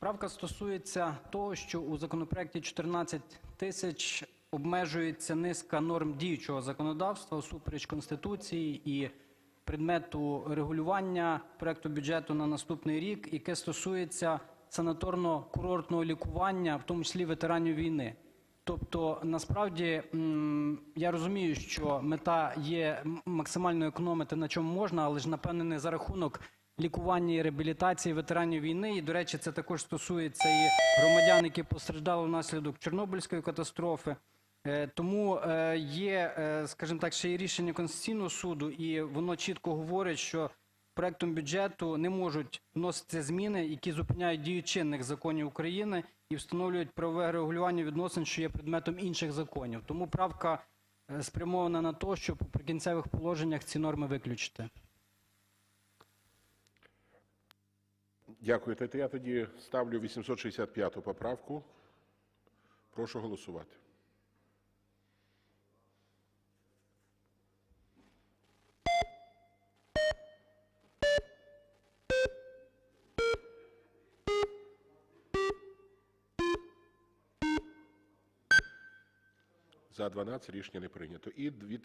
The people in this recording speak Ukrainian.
Правка стосується того, що у законопроекті 14 тисяч обмежується низка норм діючого законодавства всупереч Конституції і предмету регулювання проекту бюджету на наступний рік, яке стосується санаторно-курортного лікування, в тому числі ветеранів війни. Тобто, насправді, я розумію, що мета є максимально економити на чому можна, але ж, напевне, не за рахунок лікування і реабілітації ветеранів війни. І, до речі, це також стосується і громадян, які постраждали внаслідок Чорнобильської катастрофи. Е, Тому е, є, е, скажімо так, ще й рішення Конституційного суду, і воно чітко говорить, що проектом бюджету не можуть вноситися зміни, які зупиняють дію чинних законів України і встановлюють правове регулювання відносин, що є предметом інших законів. Тому правка спрямована на те, щоб у прикінцевих положеннях ці норми виключити. Дякую. Та я тоді ставлю 865 поправку. Прошу голосувати. За 12 рішення не прийнято. І